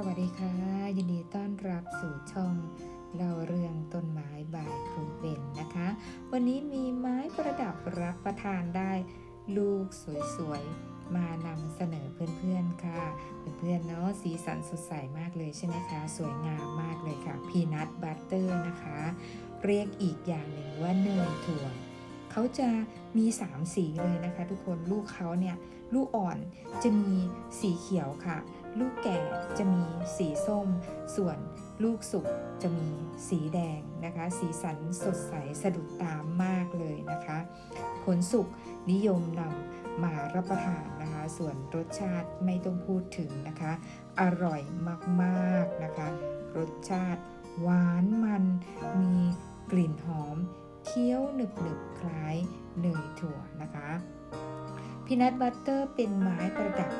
สวัสดีค่ะ ยินดีต้อนรับสู่ช่องเราเรื่องต้นไม้บายครูเบนนะคะ วันนี้มีไม้ประดับรับประทานได้ ลูกสวยๆ มานำเสนอเพื่อนๆค่ะ เพื่อนๆเนาะสีสันสดใสมากเลยใช่ไหมคะ สวยงามมากเลยค่ะ พีนัทบัตเตอร์นะคะ เรียกอีกอย่างหนึ่งว่าเนยถั่ว เขาจะมี 3 สีเลยนะคะทุกคนลูกเขาเนี่ยลูกอ่อนจะมีสีเขียวค่ะ ลูกแก่จะมีสีส้ม ส่วนลูกสุกจะมีสีแดงนะคะ สีสันสดใสสะดุดตามมากเลยนะคะ ผลสุกนิยมนำมารับประทานนะคะ ส่วนรสชาติไม่ต้องพูดถึงนะคะ อร่อยมากๆนะคะ รสชาติหวานมันมีกลิ่นหอม เคี้ยวหนึบๆคล้ายเนยถั่วนะคะพีนัทบัตเตอร์เป็นไม้ประดับ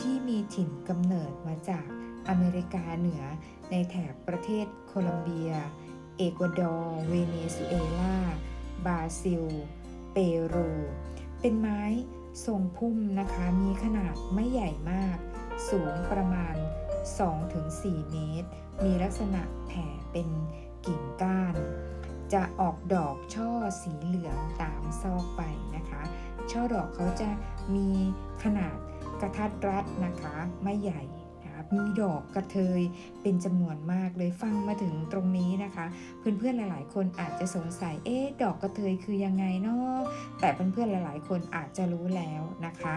ที่มีถิ่นกำเนิดมาจากอเมริกาเหนือในแถบประเทศโคลัมเบีย เอกวาดอร์ เวเนซุเอลา บราซิล เปรู เป็นไม้ทรงพุ่มนะคะ มีขนาดไม่ใหญ่มาก สูงประมาณ 2-4 เมตร มีลักษณะแผ่เป็นกิ่ง จะออกดอกช่อสีเหลืองตามซอกไปนะคะ ช่อดอกเขาจะมีขนาดกระทัดรัดนะคะ ไม่ใหญ่มีดอกกระเทยเป็นจำนวนมากเลยฟังมาถึงตรงนี้นะคะ เพื่อนๆหลาย ๆ คนอาจจะสงสัยเอ๊ะดอกกระเทยคือยังไงเนาะแต่เพื่อนๆหลาย ๆ คนอาจจะรู้แล้วนะคะ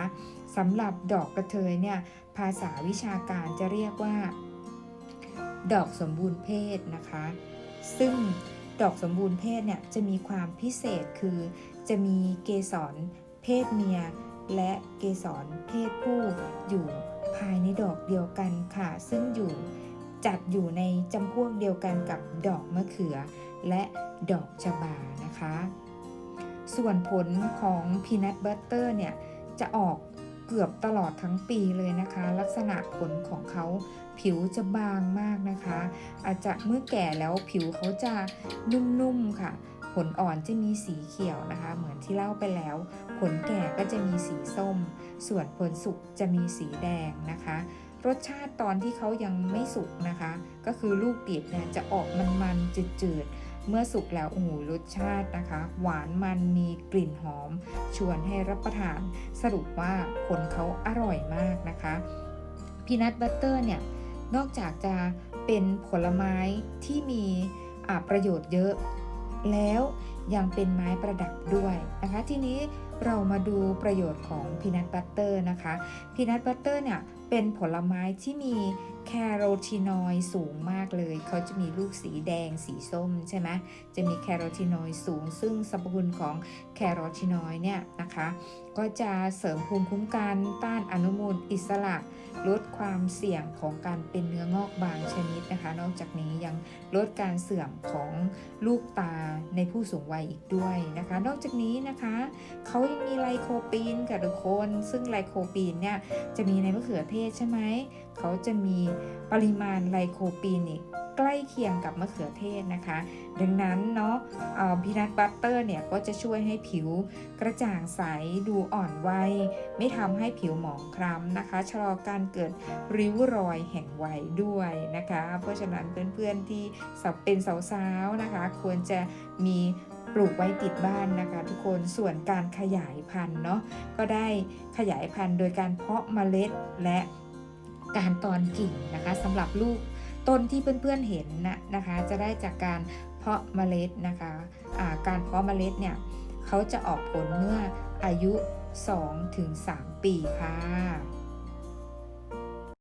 สำหรับดอกกระเทยเนี่ยภาษาวิชาการจะเรียกว่า ดอกสมบูรณ์เพศนะคะ ซึ่ง ดอกสมบูรณ์เพศเนี่ยจะมีความพิเศษคือ จะมีเกสรเพศเมีย และเกสรเพศผู้อยู่ภายในดอกเดียวกันค่ะ ซึ่งอยู่จัดอยู่ในจำพวกเดียวกันกับดอกมะเขือ และดอกชบานะคะ ส่วนผลของพีนัทบัตเตอร์เนี่ยจะออก เกือบตลอดทั้งปีเลยนะคะ ลักษณะผลของเขาผิวจะบางมากนะคะ อาจจะเมื่อแก่แล้วผิวเขาจะนุ่มๆค่ะผลอ่อนจะมีสีเขียวนะคะ เหมือนที่เล่าไปแล้วผลแก่ก็จะมีสีส้ม ส่วนผลสุกจะมีสีแดงนะคะ รสชาติตอนที่เขายังไม่สุกนะคะ ก็คือลูกดิบเนี่ยจะออกมันๆจืดๆ เมื่อสุกแล้วโอ้โหรสชาตินะคะ หวานมันมีกลิ่นหอม ชวนให้รับประทาน สรุปว่าผลเขาอร่อยมากนะคะพีนัทบัตเตอร์เนี่ยนอกจากจะเป็นผลไม้ที่มีประโยชน์เยอะ แล้วยังเป็นไม้ประดับด้วยนะคะ ทีนี้เรามาดูประโยชน์ของพีนัทบัตเตอร์นะคะพีนัทบัตเตอร์เนี่ยเป็นผลไม้ที่มี แคโรทีนอยด์สูงมากเลย เขาจะมีลูกสีแดงสีส้มใช่ไหมจะมีแคโรทีนอยด์สูง ซึ่งสรรพคุณของแคโรทีนอยด์เนี่ยนะคะก็จะเสริมภูมิคุ้มกันต้านอนุมูลอิสระ ลดความเสี่ยงของการเป็นเนื้องอกบางชนิดนะคะ นอกจากนี้ยังลดการเสื่อมของลูกตาในผู้สูงวัยอีกด้วยนะคะ นอกจากนี้นะคะเขายังมีไลโคปีนค่ะทุกคน ซึ่งไลโคปีนเนี่ยจะมีในมะเขือเทศใช่ไหมเขาจะมีปริมาณไลโคปีนนี่ ใกล้เคียงกับมะเขือเทศนะคะ ดังนั้นเนาะพีนัทบัตเตอร์เนี่ยก็จะช่วยให้ผิวกระจ่างใสดูอ่อนวัย ไม่ทำให้ผิวหมองคล้ำนะคะ ชะลอการเกิดริ้วรอยแห่งวัยด้วยนะคะ เพราะฉะนั้นเพื่อนๆที่เป็นสาวๆนะคะ ควรจะมีปลูกไว้ติดบ้านนะคะ ทุกคนส่วนการขยายพันธุ์เนาะก็ได้ขยายพันธุ์โดยการเพาะเมล็ดและการตอนกิ่งนะคะสำหรับลูก ต้นที่เพื่อนๆเห็นนะนะคะ จะได้จากการเพาะเมล็ดนะคะะการเพาะเมล็ดเนี่ยเขาจะออกผลเมื่ออายุ 2-3 ปีค่ะ